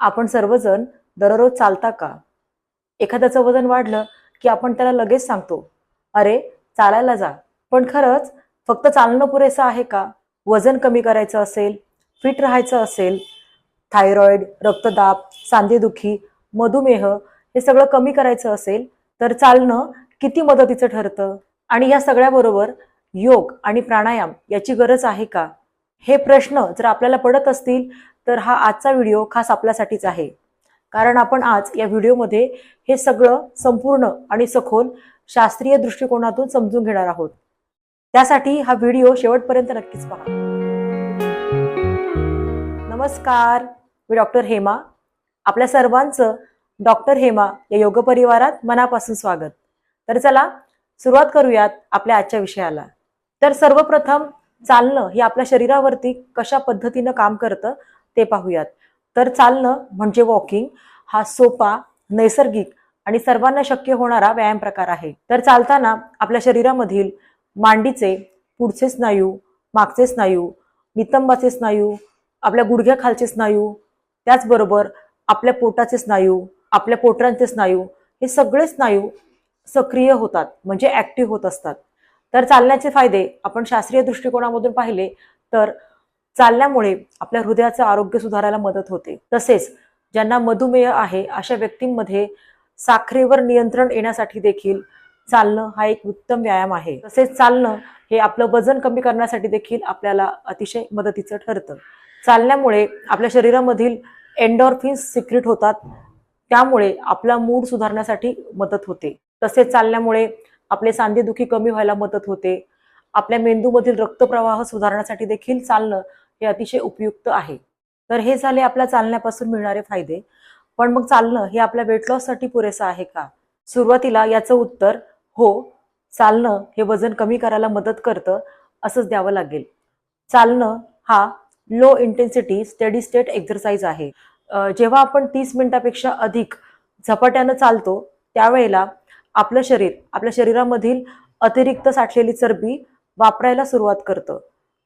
आपण सर्वजण दररोज चालता का? एखाद्याचं वजन वाढलं की आपण त्याला लगेच सांगतो अरे चालायला जा. पण खरंच फक्त चालणं पुरेसं आहे का? वजन कमी करायचं असेल फिट राहायचं असेल थायरॉइड रक्तदाब सांधेदुखी मधुमेह हे सगळं कमी करायचं असेल तर चालणं किती मदतीचं ठरतं? आणि या सगळ्याबरोबर योग आणि प्राणायाम याची गरज आहे का? हे प्रश्न जर आपल्याला पडत असतील तर हा आजचा व्हिडिओ खास आपल्यासाठीच आहे. कारण आपण आज या व्हिडिओमध्ये हे सगळं संपूर्ण आणि सखोल शास्त्रीय दृष्टिकोनातून समजून घेणार आहोत. त्यासाठी हा व्हिडिओ शेवटपर्यंत नक्कीच पहा. नमस्कार मी डॉक्टर हेमा. आपल्या सर्वांचं डॉक्टर हेमा या योग परिवारात मनापासून स्वागत. तर चला सुरुवात करूयात आपल्या आजच्या विषयाला. तर सर्वप्रथम चालणं हे आपल्या शरीरावरती कशा पद्धतीनं काम करतं ते पाहूयात. तर चालणं म्हणजे वॉकिंग हा सोपा नैसर्गिक आणि सर्वांना शक्य होणारा व्यायाम प्रकार आहे. तर चालताना आपल्या शरीरामधील मांडीचे पुढचे स्नायू मागचे स्नायू नितंबाचे स्नायू आपल्या गुडघ्याखालचे स्नायू त्याचबरोबर आपल्या पोटाचे स्नायू आपल्या पोटरांचे स्नायू हे सगळे स्नायू सक्रिय होतात म्हणजे ऍक्टिव्ह होत असतात. तर चालण्याचे फायदे आपण शास्त्रीय दृष्टिकोनामधून पाहिले तर चालण्यामुळे आपल्या हृदयाचं आरोग्य सुधारायला मदत होते. तसेच ज्यांना मधुमेह आहे अशा व्यक्तींमध्ये साखरेवर नियंत्रण येण्यासाठी देखील चालणं हा एक उत्तम व्यायाम आहे. तसेच चालणं हे आपलं वजन कमी करण्यासाठी देखील आपल्याला अतिशय मदतीचं ठरतं. चालण्यामुळे आपल्या शरीरामधील एन्डॉर्फिन्स सिक्रिट होतात. त्यामुळे आपला मूड सुधारण्यासाठी मदत होते. तसेच चालण्यामुळे आपले सांधेदुखी कमी व्हायला मदत होते. आपल्या मेंदूमधील रक्तप्रवाह सुधारण्यासाठी देखील चालणं हे अतिशय उपयुक्त आहे. तर हे झाले आपल्या चालण्यापासून मिळणारे फायदे. पण मग चालणं हे आपल्या वेट लॉससाठी पुरेसं आहे का? सुरुवातीला याचं उत्तर हो चालणं हे वजन कमी करायला मदत करतं असंच द्यावं लागेल. चालणं हा low intensity steady state exercise आहे. जेव्हा आपण तीस मिनिटापेक्षा अधिक झपाट्यानं चालतो त्यावेळेला आपलं शरीर आपल्या शरीरामधील अतिरिक्त साठलेली चरबी वापरायला सुरुवात करतं.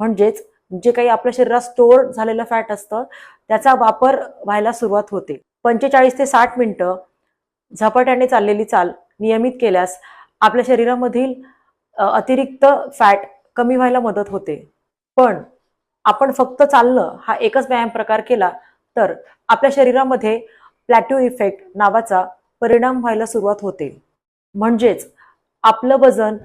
म्हणजेच जे काही आपल्या शरीरात स्टोअर झालेलं फॅट असतं त्याचा वापर व्हायला सुरुवात होते. पंचेचाळीस ते साठ मिनटं झपाट्याने चाललेली चाल नियमित केल्यास आपल्या शरीरामधील अतिरिक्त फॅट कमी व्हायला मदत होते. पण आपण फक्त चालणं हा एकच व्यायाम प्रकार केला तर आपल्या शरीरामध्ये प्लॅट्यू इफेक्ट नावाचा परिणाम व्हायला सुरुवात होते. म्हणजेच आपलं वजन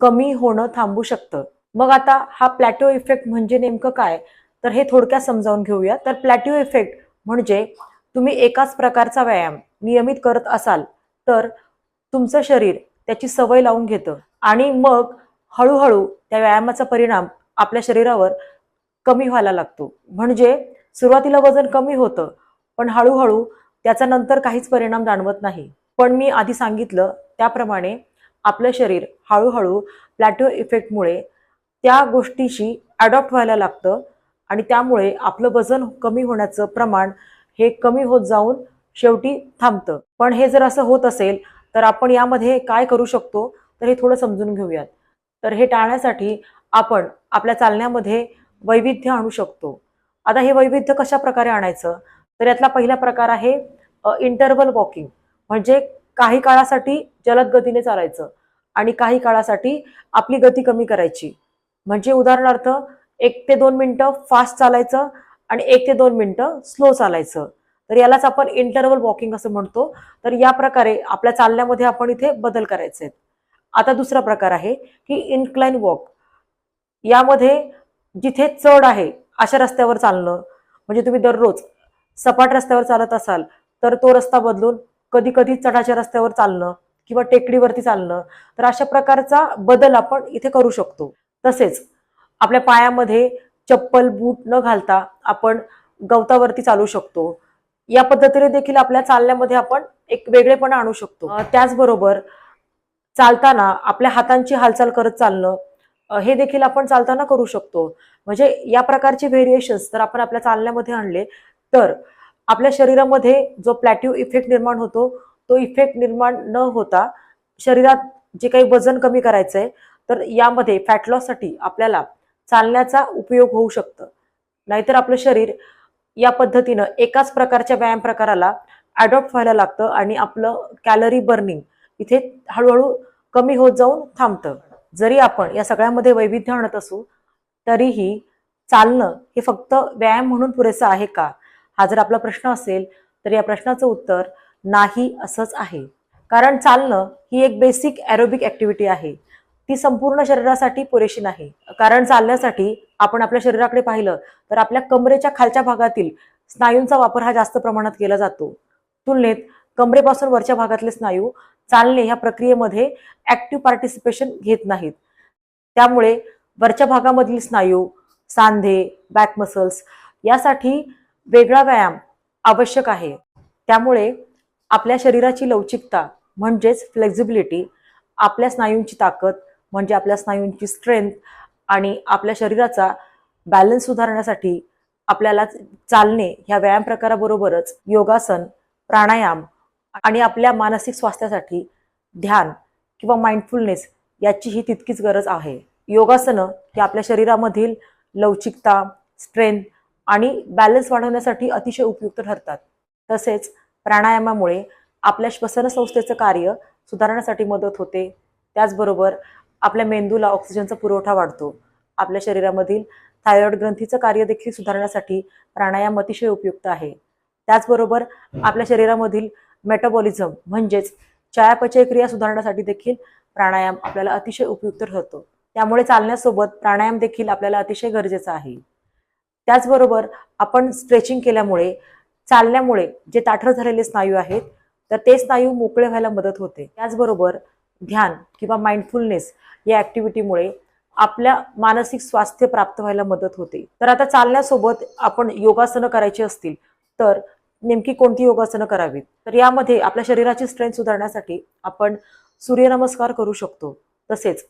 कमी होणं थांबू शकतं. मग आता हा प्लॅटिओ इफेक्ट म्हणजे नेमकं काय? तर हे थोडक्यात समजावून घेऊया. तर प्लॅटिओ इफेक्ट म्हणजे तुम्ही एकाच प्रकारचा व्यायाम नियमित करत असाल तर तुमचं शरीर त्याची सवय लावून घेतं. आणि मग हळूहळू त्या व्यायामाचा परिणाम आपल्या शरीरावर कमी व्हायला लागतो. म्हणजे सुरुवातीला वजन कमी होतं पण हळूहळू त्याचा नंतर काहीच परिणाम जाणवत नाही. पण मी आधी सांगितलं त्याप्रमाणे आपलं शरीर हळूहळू प्लॅटिओ इफेक्टमुळे त्या गोष्टीशी ॲडॉप्ट व्हायला लागतं आणि त्यामुळे आपलं वजन कमी होण्याचं प्रमाण हे कमी होत जाऊन शेवटी थांबतं. पण हे जर असं होत असेल तर आपण यामध्ये काय करू शकतो? तर हे थोडं समजून घेऊयात. तर हे टाळण्यासाठी आपण आपल्या चालण्यामध्ये वैविध्य आणू शकतो. आता हे वैविध्य कशा प्रकारे आणायचं? तर यातला पहिला प्रकार आहे इंटरवल वॉकिंग म्हणजे काही काळासाठी जलद गतीने चालायचं आणि काही काळासाठी आपली गती कमी करायची. म्हणजे उदाहरणार्थ एक ते दोन मिनटं फास्ट चालायचं आणि एक ते दोन मिनटं स्लो चालायचं. तर यालाच आपण इंटरवल वॉकिंग असं म्हणतो. तर या प्रकारे आपल्या चालण्यामध्ये आपण इथे बदल करायचे आहेत. आता दुसरा प्रकार आहे की इन्क्लाइन वॉक यामध्ये जिथे चढ आहे अशा रस्त्यावर चालणं. म्हणजे तुम्ही दररोज सपाट रस्त्यावर चालत असाल तर तो रस्ता बदलून कधी कधी चढाच्या रस्त्यावर चालणं किंवा टेकडीवरती चालणं. तर अशा प्रकारचा बदल आपण इथे करू शकतो. तसेच आपल्या पायामध्ये चप्पल बूट न घालता आपण गवतावरती चालू शकतो. या पद्धतीने देखील आपल्या चालण्यामध्ये आपण एक वेगळेपणा आणू शकतो. त्याचबरोबर चालताना आपल्या हातांची हालचाल करत चालणं हे देखील आपण चालताना करू शकतो. म्हणजे या प्रकारचे व्हेरिएशन्स जर आपण आपल्या चालण्यामध्ये आणले तर आपल्या शरीरामध्ये जो प्लॅटिव्ह इफेक्ट निर्माण होतो तो इफेक्ट निर्माण न होता शरीरात जे काही वजन कमी करायचंय तर यामध्ये फॅट लॉससाठी आपल्याला चालण्याचा उपयोग होऊ शकतं. नाहीतर आपलं शरीर या पद्धतीनं एकाच प्रकारच्या व्यायाम प्रकाराला अडॉप्ट व्हायला लागतं आणि आपलं कॅलरी बर्निंग इथे हळूहळू कमी होत जाऊन थांबतं. जरी आपण या सगळ्यामध्ये वैविध्य आणत असू तरीही चालणं हे फक्त व्यायाम म्हणून पुरेसं आहे का? हा जर आपला प्रश्न असेल तर या प्रश्नाचं उत्तर नाही असंच आहे. कारण चालणं ही एक बेसिक ॲरोबिक ॲक्टिव्हिटी आहे. ती संपूर्ण शरीरासाठी पुरेशी नाही. कारण चालण्यासाठी आपण आपल्या शरीराकडे पाहिलं तर आपल्या कमरेच्या खालच्या भागातील स्नायूंचा वापर हा जास्त प्रमाणात केला जातो. तुलनेत कमरेपासून वरच्या भागातले स्नायू चालणे ह्या प्रक्रियेमध्ये ऍक्टिव्ह पार्टिसिपेशन घेत नाहीत. त्यामुळे वरच्या भागामधील स्नायू सांधे बॅक मसल्स यासाठी वेगळा व्यायाम आवश्यक आहे. त्यामुळे आपल्या शरीराची लवचिकता म्हणजेच फ्लेक्झिबिलिटी आपल्या स्नायूंची ताकद म्हणजे आपल्या स्नायूंची स्ट्रेंथ आणि आपल्या शरीराचा बॅलन्स सुधारण्यासाठी आपल्याला चालणे ह्या व्यायाम प्रकाराबरोबरच योगासन प्राणायाम आणि आपल्या मानसिक स्वास्थ्यासाठी ध्यान किंवा माइंडफुलनेस याचीही तितकीच गरज आहे. योगासनं ही आपल्या शरीरामधील लवचिकता स्ट्रेंथ आणि बॅलन्स वाढवण्यासाठी अतिशय उपयुक्त ठरतात. तसेच प्राणायामामुळे आपल्या श्वसन संस्थेचं कार्य सुधारण्यासाठी मदत होते. त्याचबरोबर आपल्या मेंदूला ऑक्सिजनचा पुरवठा वाढतो. आपल्या शरीरामधील थायरॉइड ग्रंथीचं कार्य देखील सुधारण्यासाठी प्राणायाम अतिशय उपयुक्त आहे. त्याचबरोबर आपल्या शरीरामधील मेटाबॉलिझम म्हणजेच चयापचय क्रिया सुधारण्यासाठी देखील प्राणायाम आपल्याला अतिशय उपयुक्त ठरतो. त्यामुळे चालण्यासोबत प्राणायाम देखील आपल्याला अतिशय गरजेचा आहे. त्याचबरोबर आपण स्ट्रेचिंग केल्यामुळे चालण्यामुळे जे ताठर झालेले स्नायू आहेत तर ते स्नायू मोकळे व्हायला मदत होते. त्याचबरोबर ध्यान किंवा माइंडफुलनेस या ॲक्टिव्हिटीमुळे आपल्या मानसिक स्वास्थ्य प्राप्त व्हायला मदत होते. तर आता चालण्यासोबत आपण योगासनं करायची असतील तर नेमकी कोणती योगासनं करावीत? तर यामध्ये आपल्या शरीराची स्ट्रेंथ सुधारण्यासाठी आपण सूर्यनमस्कार करू शकतो. तसेच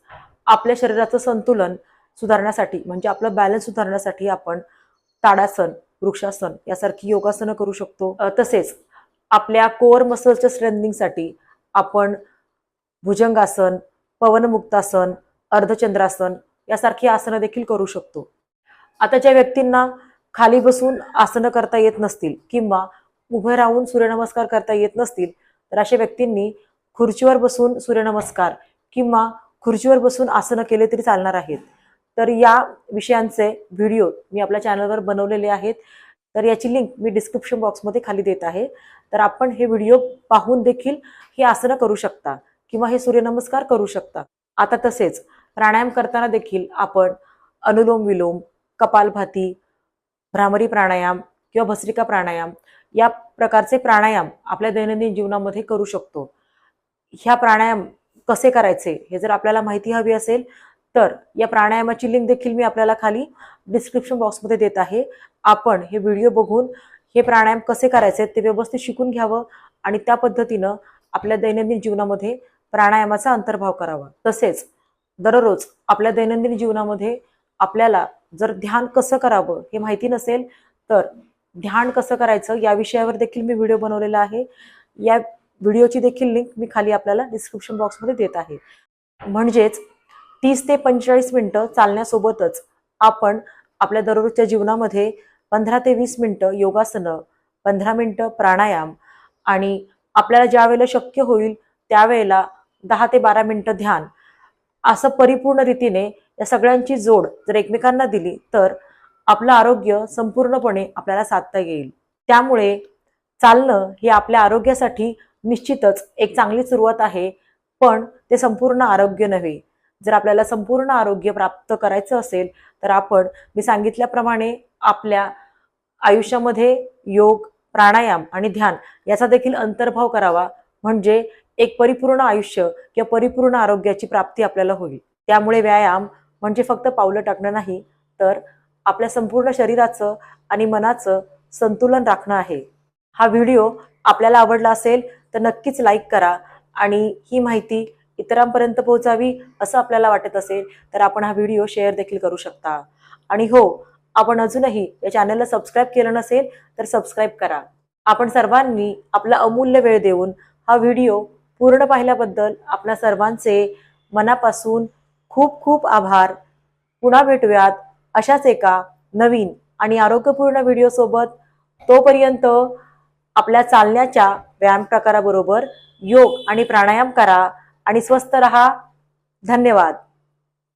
आपल्या शरीराचं संतुलन सुधारण्यासाठी म्हणजे आपलं बॅलन्स सुधारण्यासाठी आपण ताडासन वृक्षासन यासारखी योगासनं करू शकतो. तसेच आपल्या कोअर मसल्सच्या स्ट्रेंथनिंगसाठी आपण भुजंगासन पवनमुक्तासन अर्धचंद्रासन यासारखी आसनं देखील करू शकतो. आता ज्या व्यक्तींना खाली बसून आसनं करता येत नसतील किंवा उभे राहून सूर्यनमस्कार करता येत नसतील तर अशा व्यक्तींनी खुर्चीवर बसून सूर्यनमस्कार किंवा खुर्चीवर बसून आसनं केले तरी चालणार आहेत. तर या विषयांचे व्हिडिओ मी आपल्या चॅनलवर बनवलेले आहेत. तर याची लिंक मी डिस्क्रिप्शन बॉक्समध्ये खाली देत आहे. तर आपण हे व्हिडिओ पाहून देखील ही आसनं करू शकता. किंवा हे सूर्यनमस्कार करू शकता आता तसेच प्राणायाम करताना देखील आपण अनुलोम विलोम कपालभाती भ्रामरी प्राणायाम किंवा भस्त्रिका प्राणायाम या प्रकारचे प्राणायाम आपल्या दैनंदिन जीवनामध्ये करू शकतो. ह्या प्राणायाम कसे करायचे हे जर आपल्याला माहिती हवी असेल तर या प्राणायामाची लिंक देखील मी आपल्याला खाली डिस्क्रिप्शन बॉक्समध्ये देत आहे. आपण हे व्हिडिओ बघून हे प्राणायाम कसे करायचे ते व्यवस्थित शिकून घ्यावं आणि त्या पद्धतीनं आपल्या दैनंदिन जीवनामध्ये प्राणायामाचा अंतर्भाव करावा. तसेच दररोज आपल्या दैनंदिन जीवनामध्ये आपल्याला जर ध्यान कसं करावं हे माहिती नसेल तर ध्यान कसं करायचं या विषयावर देखील मी व्हिडिओ बनवलेला आहे. या व्हिडिओची देखील लिंक मी खाली आपल्याला डिस्क्रिप्शन बॉक्समध्ये देत आहे. म्हणजेच तीस ते पंचेचाळीस मिनटं चालण्यासोबतच आपण आपल्या दररोजच्या जीवनामध्ये पंधरा ते वीस मिनटं योगासनं पंधरा मिनटं प्राणायाम आणि आपल्याला ज्या वेळेला शक्य होईल त्यावेळेला दहा ते बारा मिनटं ध्यान. असं परिपूर्ण रीतीने या सगळ्यांची जोड जर एकमेकांना दिली तर आपलं आरोग्य संपूर्णपणे आपल्याला साधता येईल. त्यामुळे चालणं हे आपल्या आरोग्यासाठी निश्चितच एक चांगली सुरुवात आहे पण ते संपूर्ण आरोग्य नव्हे. जर आपल्याला संपूर्ण आरोग्य प्राप्त करायचं असेल तर आपण मी सांगितल्याप्रमाणे आपल्या आयुष्यामध्ये योग प्राणायाम आणि ध्यान याचा देखील अंतर्भाव करावा. म्हणजे एक परिपूर्ण आयुष्य किंवा परिपूर्ण आरोग्याची प्राप्ती आपल्याला होईल. त्यामुळे व्यायाम म्हणजे फक्त पावलं टाकणं नाही तर आपल्या संपूर्ण शरीराचं आणि मनाचं संतुलन राखणं आहे. हा व्हिडिओ आपल्याला आवडला असेल तर नक्कीच लाईक करा आणि ही माहिती इतरांपर्यंत पोहोचावी असं आपल्याला वाटत असेल तर आपण हा व्हिडिओ शेअर देखील करू शकता. आणि हो आपण अजूनही या चॅनलला सबस्क्राईब केलं नसेल तर सबस्क्राईब करा. आपण सर्वांनी आपला अमूल्य वेळ देऊन हा व्हिडिओ पूर्ण पाहिल्याबद्दल आपल्या सर्वांचे मनापासून खूप खूप आभार. पुन्हा भेटूयात अशाच एका नवीन आणि आरोग्यपूर्ण व्हिडिओसोबत तोपर्यंत आपल्या चालण्याच्या व्यायाम प्रकाराबरोबर योग आणि प्राणायाम करा आणि स्वस्थ रहा. धन्यवाद.